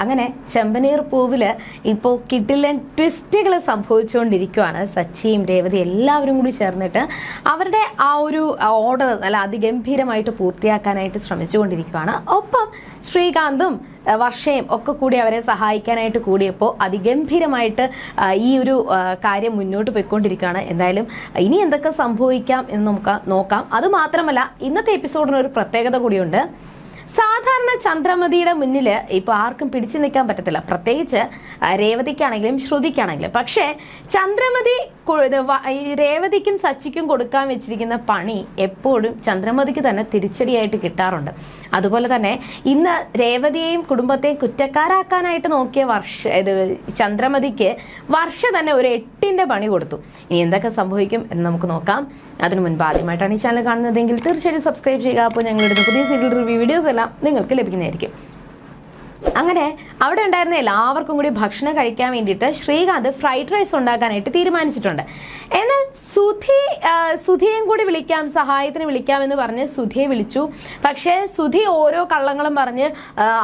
അങ്ങനെ ചെമ്പനീർ പൂവിൽ ഇപ്പോൾ കിട്ടില്ല ട്വിസ്റ്റുകൾ സംഭവിച്ചുകൊണ്ടിരിക്കുകയാണ് സച്ചിയും രേവതി എല്ലാവരും കൂടി ചേർന്നിട്ട് അവരുടെ ആ ഒരു ഓർഡർ അല്ല അതിഗംഭീരമായിട്ട് പൂർത്തിയാക്കാനായിട്ട് ശ്രമിച്ചുകൊണ്ടിരിക്കുകയാണ് ഒപ്പം ശ്രീകാന്തും വർഷയും ഒക്കെ കൂടി അവരെ സഹായിക്കാനായിട്ട് കൂടിയപ്പോൾ അതിഗംഭീരമായിട്ട് ഈ ഒരു കാര്യം മുന്നോട്ട് പോയിക്കൊണ്ടിരിക്കുകയാണ് എന്തായാലും ഇനി എന്തൊക്കെ സംഭവിക്കാം എന്ന് നമുക്ക് നോക്കാം. അതുമാത്രമല്ല ഇന്നത്തെ എപ്പിസോഡിന് ഒരു പ്രത്യേകത കൂടിയുണ്ട്. സാധാരണ ചന്ദ്രമതിയുടെ മുന്നിൽ ഇപ്പോൾ ആർക്കും പിടിച്ചു നിൽക്കാൻ പറ്റത്തില്ല. പ്രത്യേകിച്ച് രേവതിക്കാണെങ്കിലും ശ്രുതിക്കാണെങ്കിലും. പക്ഷേ ചന്ദ്രമതി രേവതിക്കും സച്ചിക്കും കൊടുക്കാൻ വെച്ചിരിക്കുന്ന പണി എപ്പോഴും ചന്ദ്രമതിക്ക് തന്നെ തിരിച്ചടിയായിട്ട് കിട്ടാറുണ്ട്. അതുപോലെ തന്നെ ഇന്ന് രേവതിയെയും കുടുംബത്തെയും കുറ്റക്കാരാക്കാനായിട്ട് നോക്കിയ വർഷ ഇത് ചന്ദ്രമതിക്ക് വർഷ തന്നെ ഒരു എട്ടിന്റെ പണി കൊടുത്തു. ഇനി എന്തൊക്കെ സംഭവിക്കും എന്ന് നമുക്ക് നോക്കാം. അതിനു മുൻപ് ആദ്യമായിട്ടാണ് ഈ ചാനൽ കാണുന്നതെങ്കിൽ തീർച്ചയായിട്ടും സബ്സ്ക്രൈബ് ചെയ്യുക. അപ്പോൾ ഞങ്ങളുടെ പുതിയ സീരിയൽ റിവ്യൂ വീഡിയോസ് എല്ലാം നിങ്ങൾക്ക് ലഭിക്കുന്നതായിരിക്കും. അങ്ങനെ അവിടെ ഉണ്ടായിരുന്ന എല്ലാവർക്കും കൂടി ഭക്ഷണം കഴിക്കാൻ വേണ്ടിയിട്ട് ശ്രീകാന്ത് ഫ്രൈഡ് റൈസ് ഉണ്ടാക്കാനായിട്ട് തീരുമാനിച്ചിട്ടുണ്ട്. എന്നാൽ സുധി സുധിയെയും കൂടി വിളിക്കാം സഹായത്തിന് വിളിക്കാം എന്ന് പറഞ്ഞ് സുധിയെ വിളിച്ചു. പക്ഷേ സുധി ഓരോ കള്ളങ്ങളും പറഞ്ഞ്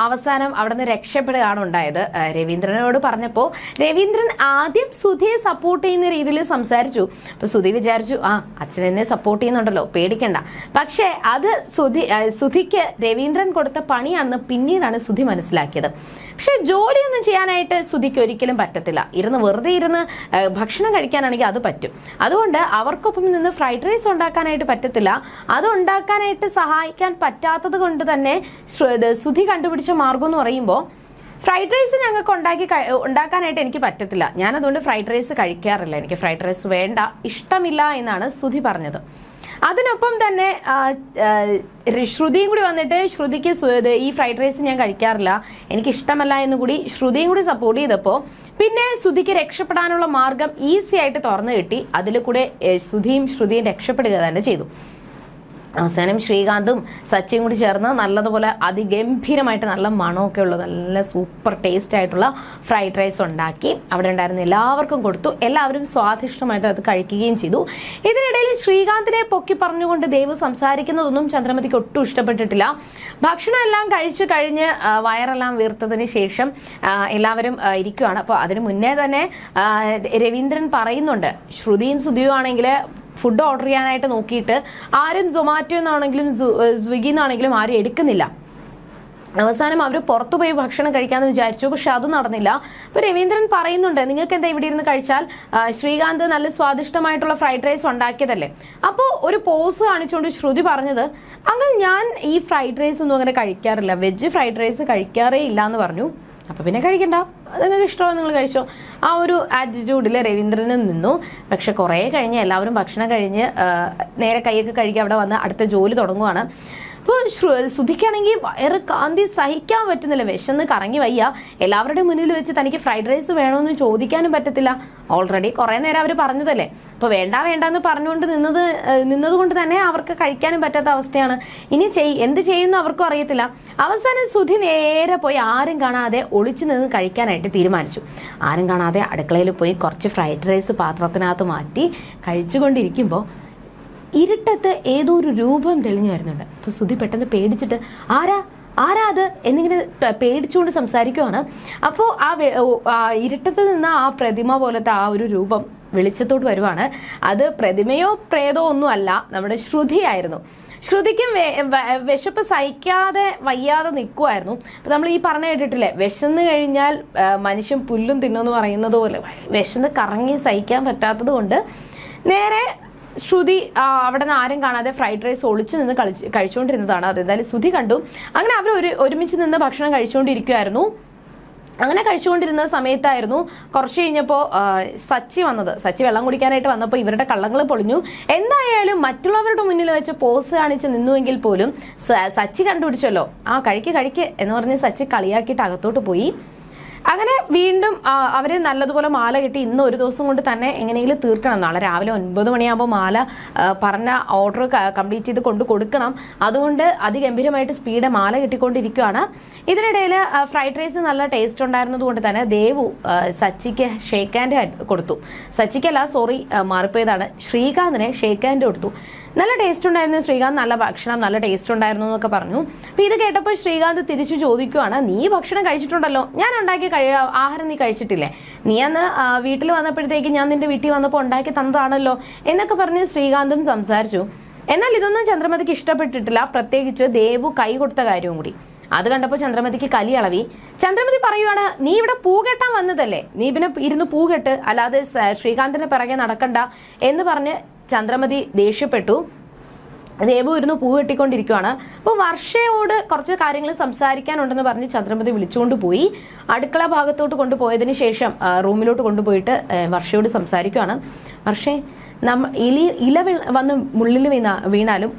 അവസാനം അവിടെ നിന്ന് രക്ഷപ്പെടുകയാണ് ഉണ്ടായത്. രവീന്ദ്രനോട് പറഞ്ഞപ്പോൾ രവീന്ദ്രൻ ആദ്യം സുധിയെ സപ്പോർട്ട് ചെയ്യുന്ന രീതിയിൽ സംസാരിച്ചു. അപ്പൊ സുധി വിചാരിച്ചു ആ അച്ഛൻ എന്നെ സപ്പോർട്ട് ചെയ്യുന്നുണ്ടല്ലോ പേടിക്കണ്ട. പക്ഷേ അത് സുധി സുധിക്ക് രവീന്ദ്രൻ കൊടുത്ത പണിയാണെന്ന് പിന്നീടാണ് സുധി മനസ്സിലാക്കിയത്. പക്ഷെ ജോലിയൊന്നും ചെയ്യാനായിട്ട് സുധിക്ക് ഒരിക്കലും പറ്റത്തില്ല. ഇരുന്ന് വെറുതെ ഇരുന്ന് ഭക്ഷണം കഴിക്കാനാണെങ്കിൽ അത് പറ്റും. അതുകൊണ്ട് അവർക്കൊപ്പം നിന്ന് ഫ്രൈഡ് റൈസ് ഉണ്ടാക്കാനായിട്ട് പറ്റത്തില്ല. അത് ഉണ്ടാക്കാനായിട്ട് സഹായിക്കാൻ പറ്റാത്തത് കൊണ്ട് തന്നെ സുധി കണ്ടുപിടിച്ച മാർഗം എന്ന് പറയുമ്പോൾ ഫ്രൈഡ് റൈസ് ഞങ്ങൾക്ക് ഉണ്ടാക്കി ഉണ്ടാക്കാനായിട്ട് എനിക്ക് പറ്റത്തില്ല. ഞാൻ അതുകൊണ്ട് ഫ്രൈഡ് റൈസ് കഴിക്കാറില്ല. എനിക്ക് ഫ്രൈഡ് റൈസ് വേണ്ട ഇഷ്ടമില്ല എന്നാണ് സുധി പറഞ്ഞത്. അതിനൊപ്പം തന്നെ ശ്രുതിയും കൂടി വന്നിട്ട് ശ്രുതിക്ക് ഈ ഫ്രൈഡ് റൈസ് ഞാൻ കഴിക്കാറില്ല എനിക്ക് ഇഷ്ടമല്ല എന്ന് കൂടി ശ്രുതിയും കൂടി സപ്പോർട്ട് ചെയ്തപ്പോൾ പിന്നെ ശ്രുതിക്ക് രക്ഷപ്പെടാനുള്ള മാർഗം ഈസി ആയിട്ട് തുറന്നു കിട്ടി. അതിൽ കൂടെ ശ്രുതിയും ശ്രുതിയും രക്ഷപ്പെടുക തന്നെ ചെയ്തു. അവസാനം ശ്രീകാന്തും സച്ചിയും കൂടി ചേർന്ന് നല്ലതുപോലെ അതിഗംഭീരമായിട്ട് നല്ല മണമൊക്കെ ഉള്ള നല്ല സൂപ്പർ ടേസ്റ്റ് ആയിട്ടുള്ള ഫ്രൈഡ് റൈസ് ഉണ്ടാക്കി അവിടെ ഉണ്ടായിരുന്ന എല്ലാവർക്കും കൊടുത്തു. എല്ലാവരും സ്വാദിഷ്ടമായിട്ട് അത് കഴിക്കുകയും ചെയ്തു. ഇതിനിടയിൽ ശ്രീകാന്തിനെ പൊക്കി പറഞ്ഞുകൊണ്ട് ദേവ് സംസാരിക്കുന്നതൊന്നും ചന്ദ്രമതിക്ക് ഒട്ടും ഇഷ്ടപ്പെട്ടിട്ടില്ല. ഭക്ഷണം എല്ലാം കഴിച്ചു കഴിഞ്ഞ് വയറെല്ലാം വീർത്തതിന് ശേഷം എല്ലാവരും ഇരിക്കുവാണ്. അപ്പോൾ അതിന് മുന്നേ തന്നെ രവീന്ദ്രൻ പറയുന്നുണ്ട് ശ്രുതിയും സുധിയും ആണെങ്കിൽ ഫുഡ് ഓർഡർ ചെയ്യാനായിട്ട് നോക്കിയിട്ട് ആരും സൊമാറ്റോ എന്നാണെങ്കിലും സ്വിഗ്ഗി എന്നാണെങ്കിലും ആരും എടുക്കുന്നില്ല. അവസാനം അവർ പുറത്തു പോയി ഭക്ഷണം കഴിക്കാമെന്ന് വിചാരിച്ചു പക്ഷെ അത് നടന്നില്ല. അപ്പൊ രവീന്ദ്രൻ പറയുന്നുണ്ട് നിങ്ങൾക്ക് എന്താ ഇവിടെ ഇരുന്ന് കഴിച്ചാൽ? ശ്രീകാന്ത് നല്ല സ്വാദിഷ്ടമായിട്ടുള്ള ഫ്രൈഡ് റൈസ് ഉണ്ടാക്കിയതല്ലേ? അപ്പോൾ ഒരു പോസ് കാണിച്ചുകൊണ്ട് ശ്രുതി പറഞ്ഞത് അങ്ങനെ ഞാൻ ഈ ഫ്രൈഡ് റൈസ് ഒന്നും അങ്ങനെ കഴിക്കാറില്ല. വെജ് ഫ്രൈഡ് റൈസ് കഴിക്കാറേ ഇല്ല എന്ന് പറഞ്ഞു. അപ്പൊ പിന്നെ കഴിക്കണ്ട. നിങ്ങൾക്ക് ഇഷ്ടമാണ് നിങ്ങൾ കഴിച്ചോ? ആ ഒരു ആറ്റിറ്റ്യൂഡിൽ രവീന്ദ്രനും നിന്നു. പക്ഷെ കുറേ കഴിഞ്ഞ് എല്ലാവരും ഭക്ഷണം കഴിഞ്ഞ് നേരെ കൈയൊക്കെ കഴുകി അവിടെ വന്ന് അടുത്ത ജോലി തുടങ്ങുവാണ്. അപ്പോൾ ശ്രുതിക്കാണെങ്കിൽ വയറ് കാന്തി സഹിക്കാൻ പറ്റുന്നില്ല. വിശന്ന് കറങ്ങി വയ്യ. എല്ലാവരുടെ മുന്നിൽ വെച്ച് തനിക്ക് ഫ്രൈഡ് റൈസ് വേണമെന്ന് ചോദിക്കാനും പറ്റത്തില്ല. ഓൾറെഡി കുറേ നേരം അവർ പറഞ്ഞതല്ലേ. അപ്പോൾ വേണ്ട വേണ്ട എന്ന് പറഞ്ഞുകൊണ്ട് നിന്നത് നിന്നതുകൊണ്ട് തന്നെ അവർക്ക് കഴിക്കാനും പറ്റാത്ത അവസ്ഥയാണ്. ഇനി ചെയ് എന്ത് ചെയ്യുന്നു അവർക്കും അറിയത്തില്ല. അവസാനം സുധി നേരെ പോയി ആരും കാണാതെ ഒളിച്ചു നിന്ന് കഴിക്കാനായിട്ട് തീരുമാനിച്ചു. ആരും കാണാതെ അടുക്കളയിൽ പോയി കുറച്ച് ഫ്രൈഡ് റൈസ് പാത്രത്തിനകത്ത് മാറ്റി കഴിച്ചുകൊണ്ടിരിക്കുമ്പോൾ ഇരുട്ടത്ത് ഏതോ ഒരു രൂപം തെളിഞ്ഞു വരുന്നുണ്ട്. അപ്പൊ സുധി പെട്ടെന്ന് പേടിച്ചിട്ട് ആരാ? ആരാ അത്? എന്നിങ്ങനെ പേടിച്ചുകൊണ്ട് സംസാരിക്കുവാണ്. അപ്പോൾ ആ ഇരുട്ടത്ത് നിന്ന് ആ പ്രതിമ പോലത്തെ ആ ഒരു രൂപം വെളിച്ചത്തോട്ട് വരുവാണ്. അത് പ്രതിമയോ പ്രേതോ ഒന്നും അല്ല നമ്മുടെ ശ്രുതിയായിരുന്നു ശ്രുതിക്കും വിശപ്പ് സഹിക്കാതെ വയ്യാതെ നിൽക്കുമായിരുന്നു അപ്പൊ നമ്മൾ ഈ പറഞ്ഞു കേട്ടിട്ടില്ലേ വിശന്ന് കഴിഞ്ഞാൽ മനുഷ്യൻ പുല്ലും തിന്നുമെന്ന് പറയുന്നത് പോലെ വിശന്ന് കറങ്ങി സഹിക്കാൻ പറ്റാത്തത് കൊണ്ട് നേരെ ശ്രുതി അവിടെ നിന്ന് ആരും കാണാതെ ഫ്രൈഡ് റൈസ് ഒളിച്ചു നിന്ന് കളിച്ച് കഴിച്ചുകൊണ്ടിരുന്നതാണ് അത് എന്തായാലും ശ്രുതി കണ്ടു. അങ്ങനെ അവർ ഒരു ഒരുമിച്ച് നിന്ന് ഭക്ഷണം കഴിച്ചുകൊണ്ടിരിക്കുമായിരുന്നു അങ്ങനെ കഴിച്ചുകൊണ്ടിരുന്ന സമയത്തായിരുന്നു കുറച്ച് കഴിഞ്ഞപ്പോൾ സച്ചി വന്നത്. സച്ചി വെള്ളം കുടിക്കാനായിട്ട് വന്നപ്പോൾ ഇവരുടെ കള്ളങ്ങൾ പൊളിഞ്ഞു. എന്തായാലും മറ്റുള്ളവരുടെ മുന്നിൽ വെച്ച് പോസ് കാണിച്ച് നിന്നുവെങ്കിൽ പോലും സച്ചി കണ്ടുപിടിച്ചല്ലോ. ആ കഴിക്ക് കഴിക്ക് എന്ന് പറഞ്ഞ് സച്ചി കളിയാക്കിയിട്ട് അകത്തോട്ട് പോയി. അങ്ങനെ വീണ്ടും അവർ നല്ലതുപോലെ മാല കിട്ടി ഇന്ന് ഒരു ദിവസം കൊണ്ട് തന്നെ എങ്ങനെയെങ്കിലും തീർക്കണം. നാളെ രാവിലെ ഒൻപത് മണിയാകുമ്പോൾ മാല പറഞ്ഞ ഓർഡർ കംപ്ലീറ്റ് ചെയ്ത് കൊണ്ട് കൊടുക്കണം. അതുകൊണ്ട് അതിഗംഭീരമായിട്ട് സ്പീഡ് മാല കിട്ടിക്കൊണ്ടിരിക്കുകയാണ് ഇതിനിടയിൽ ഫ്രൈഡ് റൈസ് നല്ല ടേസ്റ്റ് ഉണ്ടായിരുന്നത് കൊണ്ട് തന്നെ ദേവു സച്ചിക്ക് ഷേക്ക് ഹാൻഡ് കൊടുത്തു. സച്ചിക്കല്ല സോറി മാറിപ്പോയതാണ്. ശ്രീകാന്തിനെ ഷേക്ക് ഹാൻഡ് കൊടുത്തു. നല്ല ടേസ്റ്റ് ഉണ്ടായിരുന്നു ശ്രീകാന്ത് നല്ല ഭക്ഷണം നല്ല ടേസ്റ്റ് ഉണ്ടായിരുന്നു എന്നൊക്കെ പറഞ്ഞു. അപ്പൊ ഇത് കേട്ടപ്പോൾ ശ്രീകാന്ത് തിരിച്ചു ചോദിക്കുവാണ് നീ ഭക്ഷണം കഴിച്ചിട്ടുണ്ടല്ലോ? ഞാൻ ഉണ്ടാക്കി കഴി ആഹാരം നീ കഴിച്ചിട്ടില്ലേ? നീ അന്ന് വീട്ടിൽ വന്നപ്പോഴത്തേക്ക് ഞാൻ നിന്റെ വീട്ടിൽ വന്നപ്പോൾ ഉണ്ടാക്കി തന്നതാണല്ലോ? എന്നൊക്കെ പറഞ്ഞ് ശ്രീകാന്തും സംസാരിച്ചു. എന്നാൽ ഇതൊന്നും ചന്ദ്രമതിക്ക് ഇഷ്ടപ്പെട്ടിട്ടില്ല. പ്രത്യേകിച്ച് ദേവു കൈ കൊടുത്ത കാര്യവും കൂടി. അത് കണ്ടപ്പോൾ ചന്ദ്രമതിക്ക് കലി അളവി. ചന്ദ്രമതി പറയുവാണ് നീ ഇവിടെ പൂ കെട്ടാൻ വന്നതല്ലേ? നീ പിന്നെ ഇരുന്ന് പൂ കെട്ട്. അല്ലാതെ ശ്രീകാന്തിന്റെ പിറകെ നടക്കണ്ട എന്ന് പറഞ്ഞ് ചന്ദ്രമതി ദേഷ്യപ്പെട്ടു. ദേവു ഇരുന്ന് പൂ കെട്ടിക്കൊണ്ടിരിക്കുവാണ്. അപ്പോൾ വർഷയോട് കുറച്ച് കാര്യങ്ങൾ സംസാരിക്കാനുണ്ടെന്ന് പറഞ്ഞ് ചന്ദ്രമതി വിളിച്ചുകൊണ്ട് പോയി. അടുക്കള ഭാഗത്തോട്ട് കൊണ്ടുപോയതിനു ശേഷം റൂമിലോട്ട് കൊണ്ടുപോയിട്ട് വർഷയോട് സംസാരിക്കുവാണ്. വർഷേ നമ്മ ഇലി ഇല വന്ന് മുള്ളിൽ വീണ വീണാലും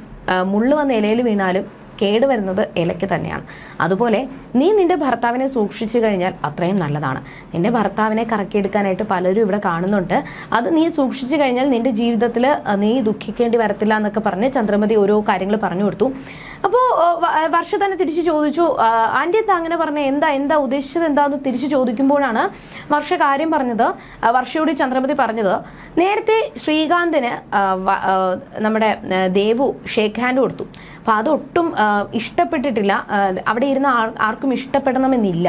മുള്ളു മുള്ള് വന്ന് ഇലയിൽ വീണാലും കേടുവരുന്നത് ഇലയ്ക്ക് തന്നെയാണ്. അതുപോലെ നീ നിന്റെ ഭർത്താവിനെ സൂക്ഷിച്ചു കഴിഞ്ഞാൽ അത്രയും നല്ലതാണ്. നിന്റെ ഭർത്താവിനെ കറക്കിയെടുക്കാനായിട്ട് പലരും ഇവിടെ കാണുന്നുണ്ട്. അത് നീ സൂക്ഷിച്ചു കഴിഞ്ഞാൽ നിന്റെ ജീവിതത്തിൽ നീ ദുഃഖിക്കേണ്ടി വരത്തില്ല എന്നൊക്കെ പറഞ്ഞ് ചന്ദ്രമതി ഓരോ കാര്യങ്ങൾ പറഞ്ഞു കൊടുത്തു. അപ്പോൾ വർഷ തന്നെ തിരിച്ചു ചോദിച്ചു. "ആ, ആന്റി എന്താ അങ്ങനെ പറഞ്ഞ? എന്താ എന്താ ഉദ്ദേശിച്ചത്? എന്താന്ന് തിരിച്ചു ചോദിക്കുമ്പോഴാണ് വർഷ കാര്യം പറഞ്ഞത്. വർഷയോട് ചന്ദ്രപതി പറഞ്ഞത്. നേരത്തെ ശ്രീകാന്തിന് നമ്മുടെ ദേവു ഷേക്ക് ഹാൻഡ് കൊടുത്തു. അപ്പൊ അതൊട്ടും ഇഷ്ടപ്പെട്ടിട്ടില്ല. അവിടെ ഇരുന്ന ആർക്കും ഇഷ്ടപ്പെടണമെന്നില്ല.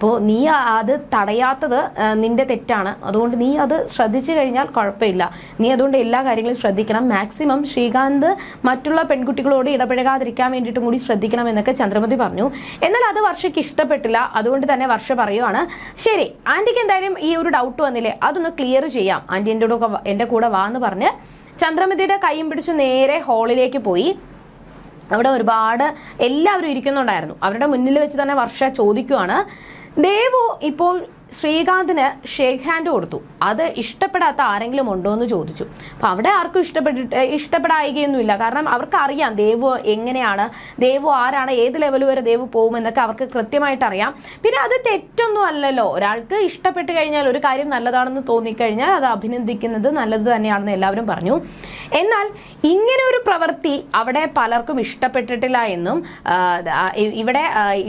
അപ്പോൾ നീ അത് തടയാത്തത് നിന്റെ തെറ്റാണ്. അതുകൊണ്ട് നീ അത് ശ്രദ്ധിച്ചു കഴിഞ്ഞാൽ കുഴപ്പമില്ല. നീ അതുകൊണ്ട് എല്ലാ കാര്യങ്ങളും ശ്രദ്ധിക്കണം. മാക്സിമം ശ്രീകാന്ത് മറ്റുള്ള പെൺകുട്ടികളോട് ഇടപഴകാതിരിക്കാൻ വേണ്ടിയിട്ടും കൂടി ശ്രദ്ധിക്കണം എന്നൊക്കെ ചന്ദ്രമതി പറഞ്ഞു. എന്നാൽ അത് വർഷയ്ക്ക് ഇഷ്ടപ്പെട്ടില്ല. അതുകൊണ്ട് തന്നെ വർഷ പറയുവാണ്. ശരി ആന്റിക്ക് എന്തായാലും ഈ ഒരു ഡൗട്ട് വന്നില്ലേ? അതൊന്ന് ക്ലിയർ ചെയ്യാം. ആന്റി എന്റെ കൂടെ എന്റെ കൂടെ വാ എന്ന് പറഞ്ഞ് ചന്ദ്രമതിയുടെ കൈയും പിടിച്ച് നേരെ ഹാളിലേക്ക് പോയി. അവിടെ ഒരുപാട് എല്ലാവരും ഇരിക്കുന്നുണ്ടായിരുന്നു. അവരുടെ മുന്നിൽ വെച്ച് തന്നെ വർഷ ചോദിക്കുവാണ്. ദേവു ഇപ്പോൾ ശ്രീകാന്തിന് ഷേക്ക് ഹാൻഡ് കൊടുത്തു. അത് ഇഷ്ടപ്പെടാത്ത ആരെങ്കിലും ഉണ്ടോ എന്ന് ചോദിച്ചു. അപ്പൊ അവിടെ ആർക്കും ഇഷ്ടപ്പെട്ടിട്ട് ഇഷ്ടപ്പെടായികയൊന്നുമില്ല. കാരണം അവർക്ക് അറിയാം ദേവ് എങ്ങനെയാണ് ദേവ് ആരാണ് ഏത് ലെവൽ വരെ ദേവു പോകുമെന്നൊക്കെ അവർക്ക് കൃത്യമായിട്ട് അറിയാം പിന്നെ അത് തെറ്റൊന്നും അല്ലല്ലോ. ഒരാൾക്ക് ഇഷ്ടപ്പെട്ട് കഴിഞ്ഞാൽ ഒരു കാര്യം നല്ലതാണെന്ന് തോന്നിക്കഴിഞ്ഞാൽ അത് അഭിനന്ദിക്കുന്നത് നല്ലത് തന്നെയാണെന്ന് എല്ലാവരും പറഞ്ഞു. എന്നാൽ ഇങ്ങനെ ഒരു പ്രവൃത്തി അവിടെ പലർക്കും ഇഷ്ടപ്പെട്ടിട്ടില്ല എന്നും ഇവിടെ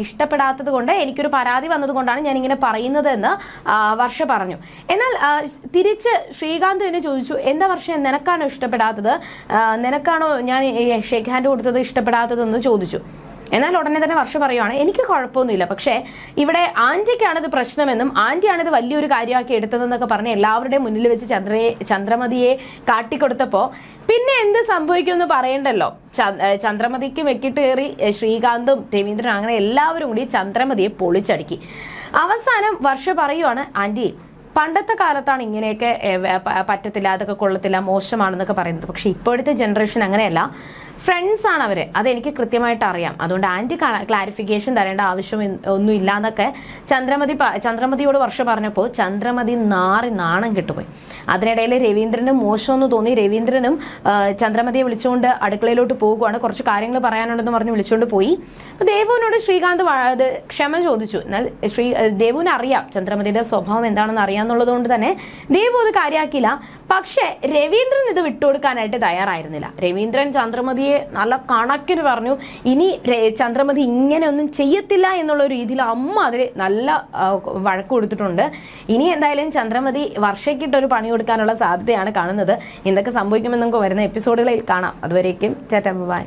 ഇഷ്ടപ്പെടാത്തത് കൊണ്ട് എനിക്കൊരു പരാതി വന്നതുകൊണ്ടാണ് ഞാൻ ഇങ്ങനെ പറയുന്നത് എന്ന് വർഷ പറഞ്ഞു. എന്നാൽ തിരിച്ച് ശ്രീകാന്ത് തന്നെ ചോദിച്ചു എന്താ വർഷ നിനക്കാണോ ഇഷ്ടപ്പെടാത്തത്? നിനക്കാണോ ഞാൻ ഷേക്ക് ഹാൻഡ് കൊടുത്തത് ഇഷ്ടപ്പെടാത്തതെന്ന് ചോദിച്ചു. എന്നാൽ ഉടനെ തന്നെ വർഷ പറയുവാണ് എനിക്ക് കുഴപ്പമൊന്നുമില്ല. പക്ഷേ ഇവിടെ ആന്റിക്കാണിത് പ്രശ്നമെന്നും ആന്റിയാണിത് വലിയൊരു കാര്യമാക്കി എടുത്തതെന്നൊക്കെ പറഞ്ഞ് എല്ലാവരുടെയും മുന്നിൽ വെച്ച് ചന്ദ്രയെ ചന്ദ്രമതിയെ കാട്ടിക്കൊടുത്തപ്പോൾ പിന്നെ എന്ത് സംഭവിക്കുമെന്ന് പറയണ്ടല്ലോ? ചന്ദ്രമതിക്ക് വെക്കിട്ട് കയറി ശ്രീകാന്തും രവീന്ദ്രനും അങ്ങനെ എല്ലാവരും കൂടി ചന്ദ്രമതിയെ പൊളിച്ചടുക്കി. അവസാനം വർഷ പറയുവാണ് ആന്റി പണ്ടത്തെ കാലത്താണ് ഇങ്ങനെയൊക്കെ പറ്റത്തില്ല അതൊക്കെ കൊള്ളത്തില്ല മോശമാണെന്നൊക്കെ പറയുന്നത്. പക്ഷെ ഇപ്പോഴത്തെ ജനറേഷൻ അങ്ങനെയല്ല. ഫ്രണ്ട്സ് ആണ് അവർ. അതെനിക്ക് കൃത്യമായിട്ട് അറിയാം. അതുകൊണ്ട് ആന്റി ക്ലാരിഫിക്കേഷൻ തരേണ്ട ആവശ്യം ഒന്നും ഇല്ലാന്നൊക്കെ ചന്ദ്രമതി ചന്ദ്രമതിയോട് വർഷം പറഞ്ഞപ്പോൾ ചന്ദ്രമതി നാറി നാണം കിട്ടുപോയി. അതിനിടയിൽ രവീന്ദ്രനും മോശമെന്ന് തോന്നി. രവീന്ദ്രനും ചന്ദ്രമതിയെ വിളിച്ചുകൊണ്ട് അടുക്കളയിലോട്ട് പോകുവാണ്. കുറച്ച് കാര്യങ്ങൾ പറയാനുണ്ടെന്ന് പറഞ്ഞ് വിളിച്ചുകൊണ്ട് പോയി. അപ്പൊ ദേവുവിനോട് ശ്രീകാന്ത് ക്ഷമ ചോദിച്ചു. എന്നാൽ ശ്രീ ദേവുവിന് അറിയാം ചന്ദ്രമതിയുടെ സ്വഭാവം എന്താണെന്ന് അറിയാന്നുള്ളത് കൊണ്ട് തന്നെ ദേവു അത് കാര്യമാക്കിയില്ല പക്ഷേ രവീന്ദ്രൻ ഇത് വിട്ടുകൊടുക്കാനായിട്ട് തയ്യാറായിരുന്നില്ല. രവീന്ദ്രൻ ചന്ദ്രമതിയെ നല്ല കണക്കിന് പറഞ്ഞു. ഇനി ചന്ദ്രമതി ഇങ്ങനെയൊന്നും ചെയ്യത്തില്ല എന്നുള്ള രീതിയിൽ അമ്മ അതിൽ നല്ല വഴക്ക് കൊടുത്തിട്ടുണ്ട്. ഇനി എന്തായാലും ചന്ദ്രമതി വർഷയ്ക്കിട്ടൊരു പണി കൊടുക്കാനുള്ള സാധ്യതയാണ് കാണുന്നത്. എന്തൊക്കെ സംഭവിക്കുമെന്ന് നമുക്ക് വരുന്ന എപ്പിസോഡുകളിൽ കാണാം. അതുവരേക്കും ചേട്ടാ ബൈ.